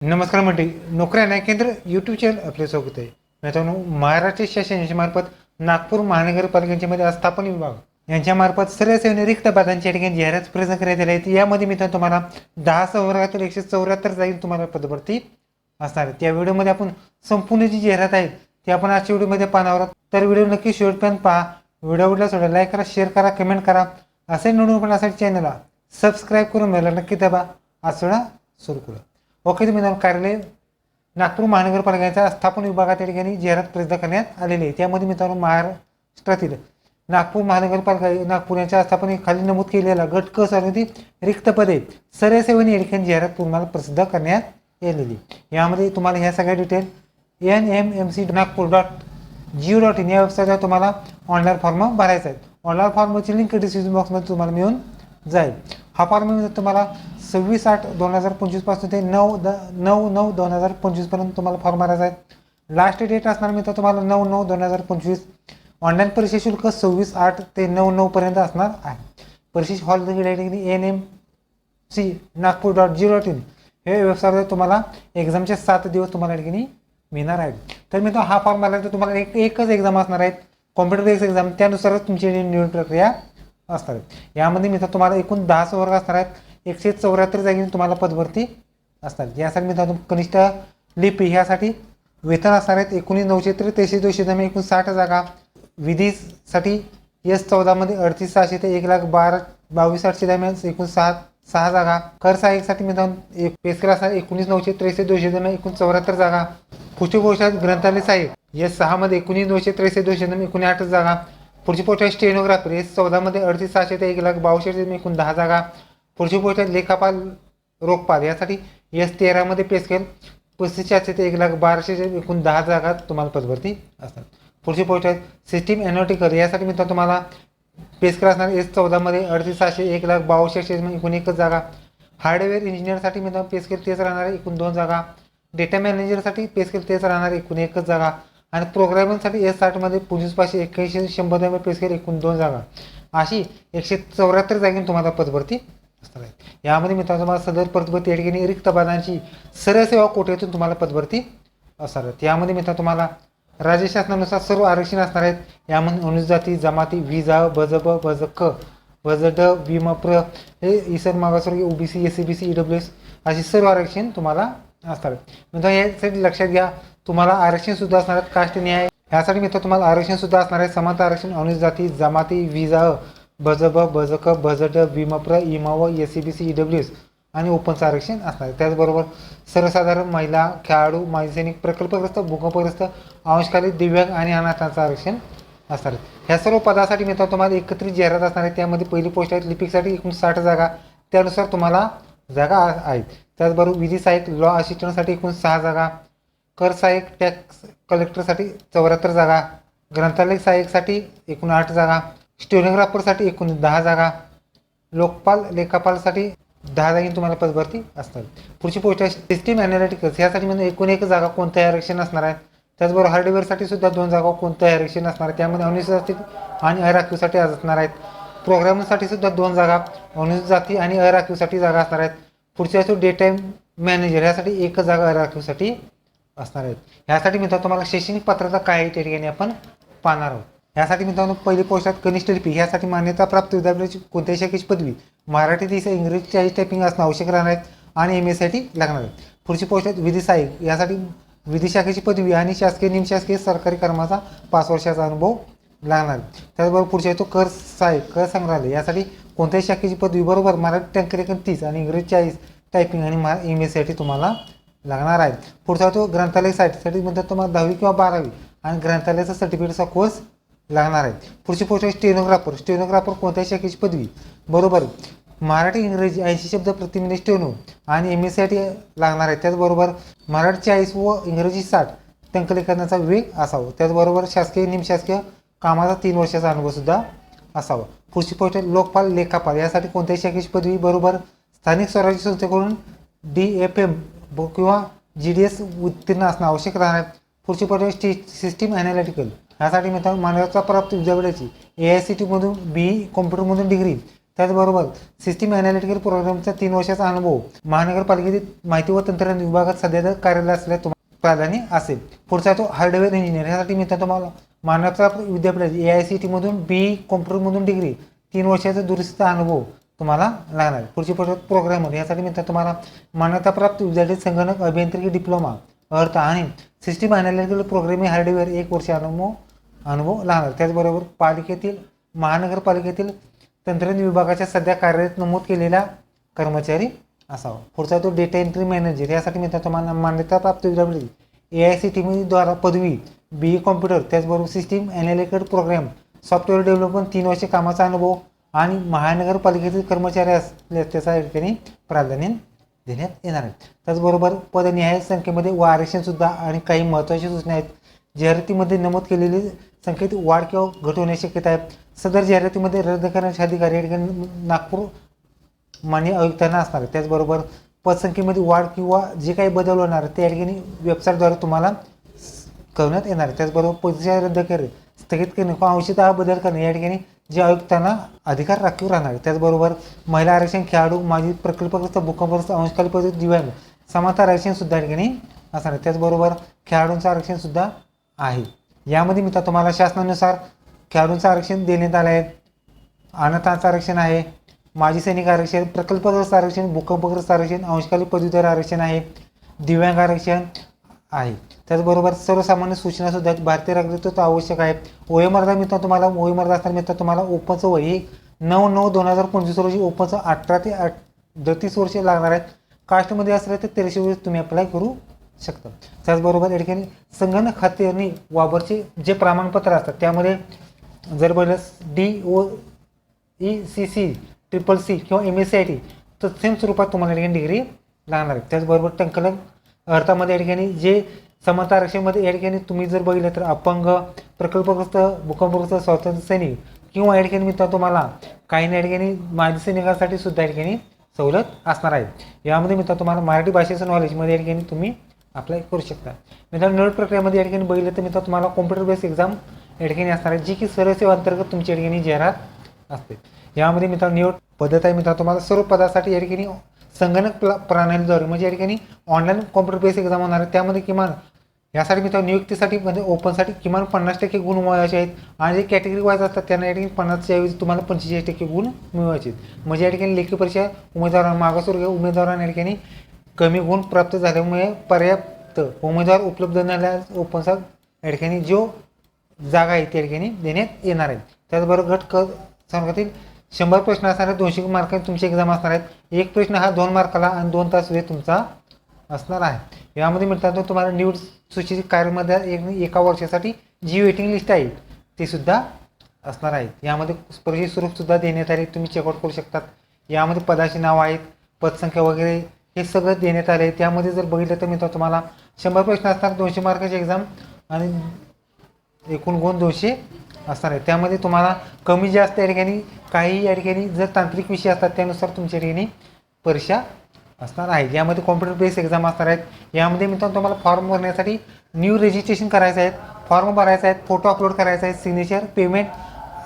नमस्कार मंडळी नोकऱ्या न्याय केंद्र यूट्यूब चॅनल आपले स्वागत आहे. मित्रांनो महाराष्ट्र शासनाच्या मार्फत नागपूर महानगरपालिकेमध्ये आस्थापन विभाग यांच्यामार्फत सर्व सेवेने रिक्त पदांच्या ठिकाणी जाहिरात प्रयत्न करण्यात आले आहेत यामध्ये मित्रांनो तुम्हाला दहा संवर्गातील एकशे चौऱ्याहत्तर जाईल तुम्हाला पदभरती असणार आहे. त्या व्हिडिओमध्ये आपण संपूर्ण जी जाहिरात आहे ती आपण आजच्या व्हिडिओमध्ये पाहणार आहोत. तर व्हिडिओ नक्की शेवटपर्यंत पहा. व्हिडिओ आवडला सोडा लाईक करा शेअर करा कमेंट करा. असे नोंदवून पण असेल चॅनलला सबस्क्राईब करून मिळाला नक्की दाबा. आज सोडा सुरू करू वकील तुम्ही कार्यालय नागपूर महानगरपालिकेच्या स्थापन विभागात या ठिकाणी जाहिरात प्रसिद्ध करण्यात आलेली आहे. त्यामध्ये मित्रांनो महाराष्ट्रातील नागपूर महानगरपालिका नागपूर यांच्या स्थापने खाली नमूद केलेला गट क सर्वांची रिक्त पदे सर्व या ठिकाणी जाहिरात तुम्हाला प्रसिद्ध करण्यात आलेली यामध्ये तुम्हाला ह्या सगळ्या detail N M M C Nagpur dot geo dot in या वेबसाईटवर तुम्हाला ऑनलाईन फॉर्म भरायचा आहे. ऑनलाईन फॉर्मची लिंक डिस्क्रिप्शन बॉक्समध्ये तुम्हाला मिळून जाईल. हा फॉर्म तुम्हाला सव्वीस आठ दोन हजार पंचवीसपासून ते नऊ द नऊ नऊ दोन हजार पंचवीसपर्यंत तुम्हाला फॉर्म भरायचा आहे. लास्ट डेट असणार मित्र तुम्हाला नऊ नऊ दोन हजार पंचवीस. ऑनलाईन परीक्षा शुल्क सव्वीस आठ ते नऊ नऊपर्यंत असणार आहे. परीक्षा hall N M C Nagpur dot G dot in हे वेबसाईटवर तुम्हाला एक्झामचे सात दिवस तुम्हाला ठिकाणी मिळणार आहेत. तर मी हा फॉर्म भरला तर तुम्हाला एक एकच एक्झाम असणार आहेत. कॉम्प्युटर बेस्ड एक्झाम त्यानुसारच तुमची निवड प्रक्रिया असणार आहे. यामध्ये मित्र तुम्हाला एकूण दहाच वर्ग असणार आहेत. एकशे चौऱ्याहत्तर जागी तुम्हाला पदभरती असणार. आहे. यासाठी मित्रांनो कनिष्ठ लिपी ह्यासाठी वेतन असणार आहेत एकोणीस नऊशे त्रे तेहतीस दोनशे दरम्यान एकूण साठ जागा. विधीसाठी एस चौदामध्ये अडतीस सहाशे ते एक लाख बारा बावीस आठशे दरम्यान एकूण सहा सहा जागा. कर सहाय्यकसाठी मित्रांनो एक पेसकर असणार एकोणीस नऊशे त्रेसष्ट दोनशे दरम्यान एकूण चौऱ्याहत्तर जागा. पुढची पोस्ट आहे ग्रंथालय साहेब. एस सहामध्ये एकोणीस नऊशे त्रेसष्ट दोनशे दरम्यान एकूण आठ जागा. पुढची पोस्ट आहे स्टेनोग्राफर एस चौदामध्ये अडतीस सहाशे ते एक लाख बावशे दरम्यान एकूण दहा जागा. पुढची पोस्ट लेखापाल रोखपाल यासाठी एस तेरामध्ये पे स्केल पस्तीस चारशे ते एक लाख बाराशे एकूण दहा जागा तुम्हाला पदभरती असतात. पुढची पोस्ट आहे सिस्टीम एनोटिकर यासाठी मित्रांनो तुम्हाला पे स्केल असणार एस चौदामध्ये अडतीस सहाशे एक लाख बावशे एकूण एकच जागा. हार्डवेअर इंजिनियरसाठी मित्रांनो पे स्केल तेच राहणार आहे एकूण दोन जागा. डेटा मॅनेजरसाठी पे स्केल तेच राहणार एकूण एकच जागा. आणि प्रोग्रामिंगसाठी एस साठमध्ये पंचवीस पाचशे एक्क्याऐंशी शंभर दरम्यान पे स्केल एकूण दोन जागा. अशी एकशे चौऱ्याहत्तर जागी तुम्हाला पदभरती असणार आहेत यामध्ये मित्रांनो तुम्हाला सदर पदभरती या ठिकाणी रिक्त पदांची सरळ सेवा कोट्यातून तुम्हाला पदभरती असणार आहेत यामध्ये मित्रांनो तुम्हाला राज्य शासनानुसार सर्व आरक्षण असणार आहेत. यामध्ये अनुजाती जमाती विजा बज ब बज क बज ड हे इसर मागासवर्गीय OBC S C B C E W S अशी सर्व आरक्षण तुम्हाला असणार आहेत. मित्रांनो यासाठी लक्षात घ्या तुम्हाला आरक्षण सुद्धा असणार आहेत. कास्ट न्याय ह्यासाठी मित्र तुम्हाला आरक्षण सुद्धा असणार आहे. समानता आरक्षण अनुजाती जमाती विजा बज बजक बज विमप्र इमाव S C B C E W S आणि ओपनचं आरक्षण असणार. त्याचबरोबर सर्वसाधारण महिला खेळाडू माजी सैनिक प्रकल्पग्रस्त भूकंपग्रस्त अंशकालीन दिव्यांग आणि अनाथांचं आरक्षण असणार. ह्या सर्व पदासाठी मित्रांनो तुम्हाला एकत्रित जाहिरात असणार आहे. त्यामध्ये पहिली पोस्ट आहेत लिपिकसाठी एकूण साठ जागा. त्यानुसार तुम्हाला जागा आहेत. त्याचबरोबर विधी सहाय्यक लॉ असिस्टंटसाठी एकूण सहा जागा. कर सहाय्यक टॅक्स कलेक्टरसाठी चौऱ्याहत्तर जागा. ग्रंथालय सहाय्यकसाठी एकूण आठ जागा. स्टेनोग्राफरसाठी एकूण दहा जागा लोकपाल लेखापालसाठी दहा जागी तुम्हाला पदभरती असणार पुढची पोस्ट आहे सिस्टीम अॅनालिटिकल्स यासाठी म्हणजे एकूण एक जागा कोणतं आरक्षण असणार आहे? त्याचबरोबर हार्डवेअरसाठी सुद्धा दोन जागा कोणतं आरक्षण असणार आहे? त्यामध्ये अनुसूचित जाती आणि अराखीवसाठी असणार आहेत. प्रोग्रामिंगसाठी सुद्धा दोन जागा अनुसूचित जाती आणि अराखीवसाठी जागा असणार आहेत. पुढच्या असतो डेटा मॅनेजर ह्यासाठी एक जागा अराखीवसाठी असणार आहेत. ह्यासाठी मित्रांनो तुम्हाला शैक्षणिक पात्रता काय आहे त्या ठिकाणी आपण पाहणार आहोत. यासाठी मित्रांनो पहिली पोस्टात कनिष्ठ लिपी. यासाठी मान्यता प्राप्त विद्यापीठाची कोणत्याही शाखेची पदवी. मराठी दिशा इंग्रजी चाळीस टायपिंग असणं आवश्यक राहणार आहेत आणि एम एससाठी लागणार आहेत पुढची पोस्ट विधी सहाय्यक यासाठी विधी शाखेची पदवी आणि शासकीय निमशासकीय सरकारी कर्माचा पाच वर्षाचा अनुभव लागणार आहे. त्याचबरोबर पुढचा येतो कर सहाय्यक कर संग्रहालय. यासाठी कोणत्याही शाखेची पदवी बरोबर मराठी टंकरेकन तीस आणि इंग्रजी चाळीस टायपिंग आणि मा एम एससाठी तुम्हाला लागणार आहे. पुढचा तो ग्रंथालय साठीसाठी म्हणतात तुम्हाला दहावी किंवा बारावी आणि ग्रंथालयाचा सर्टिफिकेटचा कोर्स लागणार आहे पुढची पोस्ट आहे स्टेनोग्राफर स्टेनोग्राफर कोणत्याही शाखेची पदवी. बरोबर मराठी इंग्रजी ऐंशी शब्द प्रतिमिनी स्टेनो आणि एम एससाठी लागणार आहे त्याचबरोबर मराठी चाळीस व इंग्रजी साठ टंकलेखनाचा वेग असावा. त्याचबरोबर शासकीय निमशासकीय कामाचा तीन वर्षाचा अनुभवसुद्धा असावा. पुढची पोस्ट आहे लोकपाल लेखापाल. यासाठी कोणत्याही शाखेची पदवी बरोबर. स्थानिक स्वराज्य संस्थेकडून डी एफ एम किंवा जी डी एस उत्तीर्ण असणं आवश्यक राहणार. आहे पुढची पोस्ट आहे सिस्टीम अनालिटिकल. यासाठी मित्र मान्यता प्राप्त विद्यापीठाची ए आय सी टीमधून बी कॉम्प्युटरमधून डिग्री त्याचबरोबर सिस्टीम अनालिटिकल प्रोग्रामचा तीन वर्षाचा अनुभव महानगरपालिकेतील माहिती व तंत्रज्ञान विभागात सध्या कार्यालय असल्यास तुम्हाला प्राधान्य असेल. पुढचा तो हार्डवेअर इंजिनियर यासाठी मित्र तुम्हाला मानवता विद्यापीठाची ए आय सी टीमधून बी कॉम्प्युटरमधून डिग्री तीन वर्षाचा दुरुस्तीचा अनुभव तुम्हाला लागणार. पुढची पुढे प्रोग्रामर यासाठी मित्र तुम्हाला मान्यताप्राप्त विद्यापीठ संगणक अभियांत्रिकी डिप्लोमा अर्थ आणि सिस्टीम अनालिटिकल प्रोग्रामिंग हार्डवेअर एक वर्ष अनुभव अनुभव लागणार. त्याचबरोबर पालिकेतील महानगरपालिकेतील तंत्रज्ञान विभागाच्या सध्या कार्यरत नमूद केलेला कर्मचारी असावा. पुढचा तो डेटा एंट्री मॅनेजर यासाठी मी तुम्हाला मान्यताप्राप्त विद्यापीठ ए आय सी टीमद्वारा पदवी बी ई कॉम्प्युटर त्याचबरोबर system analytical program software development तीन वर्षे कामाचा अनुभव आणि महानगरपालिकेतील कर्मचारी असल्यास त्याचा या ठिकाणी प्राधान्य देण्यात येणार आहे. त्याचबरोबर पदनिहाय संख्येमध्ये व आरक्षणसुद्धा आणि काही महत्त्वाच्या सूचना आहेत. जाहिरातीमध्ये नमूद केलेली संख्येत वाढ किंवा घट होण्याची शक्यता आहे. सदर जाहिरातीमध्ये रद्द करण्याचे अधिकारी या ठिकाणी नागपूर मान्य आयुक्तांना असणार आहे त्याचबरोबर पदसंख्येमध्ये वाढ किंवा जे काही बदल होणार ते या ठिकाणी वेबसाईटद्वारे तुम्हाला कळवण्यात येणार आहे त्याचबरोबर परीक्षा रद्द करणे स्थगित करणे किंवा अंशतः बदल करणे या ठिकाणी जे आयुक्तांना अधिकार राखीव राहणार आहे त्याचबरोबर महिला आरक्षण खेळाडू माजी प्रकल्पग्रस्त भूकंपग्रस्त अंशकाली पद्धत दिव्यांग समता आरक्षण सुद्धा या ठिकाणी असणार आहे त्याचबरोबर खेळाडूंचं आरक्षण सुद्धा आहे. यामध्ये मित्र तुम्हाला शासनानुसार खेळाडूंचं आरक्षण देण्यात आलं आहे. अनाथांचं आरक्षण आहे. माजी सैनिक आरक्षण प्रकल्पग्रस्त आरक्षण भूकंपग्रस्त आरक्षण अंशकाली पदवीधर आरक्षण आहे. दिव्यांग आरक्षण आहे. त्याचबरोबर सर्वसामान्य सूचनासुद्धा भारतीय नागरिकत्व आवश्यक आहे. वयोमर्यादा मित्र तुम्हाला वयोमर्यादा असताना मित्र तुम्हाला ओपनचं वय नऊ नऊ दोन हजार पंचवीस रोजी ओपनचं अठरा ते अठ बत्तीस वर्ष लागणार आहेत. कास्टमध्ये असलं तर तेराशे वर्ष तुम्ही अप्लाय करू शकतं. त्याचबरोबर या ठिकाणी संगणक खाते आणि वापरचे जे प्रमाणपत्र असतात त्यामध्ये जर बघितलं D O E C C triple C किंवा M S C I T तर सेम स्वरूपात तुम्हाला या ठिकाणी डिग्री लागणार आहे. त्याचबरोबर टंकलन अर्थामध्ये या ठिकाणी जे समता आरक्षणमध्ये या ठिकाणी तुम्ही जर बघितलं तर अपंग प्रकल्पग्रस्त भूकंपग्रस्त स्वातंत्र्य सैनिक किंवा या ठिकाणी मित्र तुम्हाला काही ना या ठिकाणी माजी सैनिकांसाठी सुद्धा या ठिकाणी सवलत असणार आहे. यामध्ये मित्र तुम्हाला मराठी भाषेचं नॉलेजमध्ये या ठिकाणी तुम्ही अप्लाय करू शकता. मित्रांनो निवड प्रक्रियामध्ये या ठिकाणी बघितलं तर मित्र तुम्हाला कॉम्प्युटर बेस्ड एक्झाम या ठिकाणी असणार आहे जी की सर्व सेवा अंतर्गत तुमच्या या ठिकाणी जाहिरात असते. यामध्ये मित्रांनो निवड पद्धत आहे मित्रांनो तुम्हाला सर्व पदासाठी या ठिकाणी संगणक प्ला प्रणालीद्वारे म्हणजे या ठिकाणी ऑनलाईन कॉम्प्युटर बेस्ड एक्झाम होणार आहे. त्यामध्ये किमान यासाठी मित्र नियुक्तीसाठी म्हणजे ओपनसाठी किमान पन्नास टक्के गुण मिळवायचे आहेत. आणि जे कॅटेगरी वाईज असतात त्यांना या ठिकाणी पन्नासच्या ऐवजी तुम्हाला पंचेचाळीस टक्के गुण मिळवायचे आहेत. म्हणजे या ठिकाणी लेखी परीक्षा उमेदवारांना मागासवर्गीय उमेदवारांना या ठिकाणी कमी गुण प्राप्त झाल्यामुळे पर्याप्त उमेदवार उपलब्ध नसल्यास ओपनचा या ठिकाणी जो जागा आहे त्या ठिकाणी देण्यात येणार आहे त्याचबरोबर गट क संघातील शंभर प्रश्न असणार आहेत दोनशे मार्क तुमची एक्झाम असणार आहेत. एक प्रश्न हा दोन मार्काला आणि दोन तास वेळ तुमचा असणार आहे. यामध्ये मित्रांनो तुम्हाला निवड सूचीची कार्यामध्ये एक एका वर्षासाठी जी वेटिंग लिस्ट आहे ती सुद्धा असणार आहे. यामध्ये परीक्षे स्वरूपसुद्धा देण्यात आले. तुम्ही चेकआउट करू शकतात. यामध्ये पदाची नावं आहेत पदसंख्या वगैरे हे सगळं देण्यात आले त्यामध्ये जर बघितलं तर मित्र तुम्हाला शंभर प्रश्न असणार दोनशे मार्काची एक्झाम आणि एकूण गुण दोनशे असणार आहे त्यामध्ये तुम्हाला कमी जास्त या ठिकाणी काही या ठिकाणी जर तांत्रिक विषय असतात त्यानुसार तुमच्या ठिकाणी परीक्षा असणार आहे. यामध्ये कॉम्प्युटर बेस एक्झाम असणार आहेत. यामध्ये मित्रांनो तुम्हाला फॉर्म भरण्यासाठी न्यू रजिस्ट्रेशन करायचं आहे फॉर्म भरायचा आहेत फोटो अपलोड करायचा आहे सिग्नेचर पेमेंट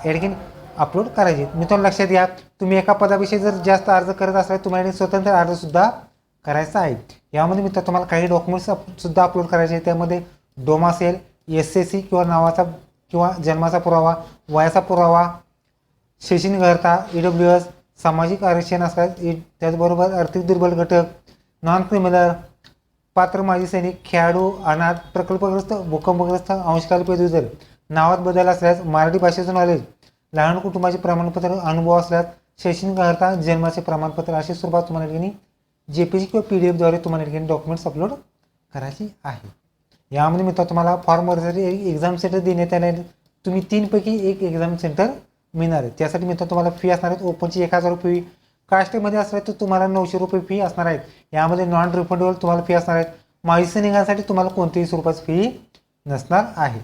या ठिकाणी अपलोड करायचे आहेत. मित्रांनो लक्षात घ्या तुम्ही एका पदाविषयी जर जास्त अर्ज करत असाल तुम्हाला स्वतंत्र अर्जसुद्धा करायचा आहे. यामध्ये मित्र तुम्हाला काही डॉक्युमेंट्स सुद्धा अपलोड करायचे आहेत. त्यामध्ये डोमासेल एस एस सी किंवा नावाचा किंवा जन्माचा पुरावा वयाचा पुरावा शैक्षणिक अर्हता ई डब्ल्यू एस सामाजिक आरक्षण असतात. ई त्याचबरोबर आर्थिक दुर्बल घटक नॉन क्रिमिनल पात्र माजी सैनिक खेळाडू अनाथ प्रकल्पग्रस्त भूकंपग्रस्त अंशकाल पेदुजर नावात बदल असल्यास मराठी भाषेचं नॉलेज लहान कुटुंबाचे प्रमाणपत्र अनुभव असल्यास शैक्षणिक अर्हता जन्माचे प्रमाणपत्र अशी स्वरूपात तुम्हाला ठिकाणी जे पी जी किंवा पी डी एफद्वारे तुम्हाला ठिकाणी डॉक्युमेंट्स अपलोड करायची आहे. यामध्ये मित्र तुम्हाला फॉर्म भरण्यासाठी एक एक्झाम सेंटर देण्यात आले तुम्ही तीनपैकी एक एक्झाम सेंटर मिळणार आहे. त्यासाठी मित्र तुम्हाला फी असणार आहेत. ओपनची एक हजार रुपये कास्टमध्ये असणार तर तुम्हाला नऊशे रुपये फी असणार आहेत. यामध्ये नॉन रिफंडेबल तुम्हाला फी असणार आहेत. माहिती निघण्यासाठी तुम्हाला कोणतीही स्वरूपाची फी नसणार आहे.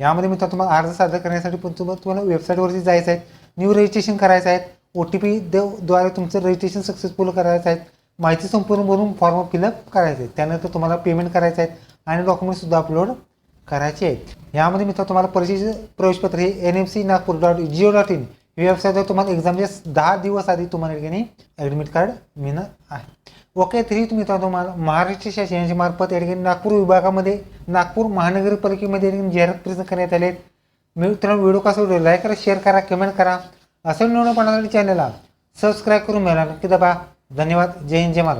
यामध्ये मित्र तुम्हाला अर्ज सादर करण्यासाठी पण तुम्हाला तुम्हाला वेबसाईटवरती जायचं आहे. न्यू रजिस्ट्रेशन करायचं आहे. ओ टी पी द्वारे तुमचं रजिस्ट्रेशन सक्सेसफुल करायचं आहे. माहिती संपूर्ण भरून फॉर्म फिलअप करायचे आहे त्यानंतर तुम्हाला पेमेंट करायचं आहे आणि डॉक्युमेंटसुद्धा अपलोड करायचे आहेत. यामध्ये मित्र तुम्हाला परीक्षेचे प्रवेशपत्र हे N M C Nagpur dot Jio dot in ही वेबसाईटवर तुम्हाला एक्झामच्या दहा दिवस आधी तुम्हाला या ठिकाणी ॲडमिट कार्ड मिळणार आहे. ओके तरी तुम्ही तुम्हाला महाराष्ट्र शासनाच्या मार्फत या ठिकाणी नागपूर विभागामध्ये नागपूर महानगरपालिकेमध्ये जाहिरात प्रयत्न करण्यात आले आहेत. मित्रांनो व्हिडिओ कसा व्हिडिओ लाईक करा शेअर करा कमेंट करा. असं नवं चॅनलला सबस्क्राईब करून मिळाला की दबा धन्यवाद. जय हिंद जय महाराज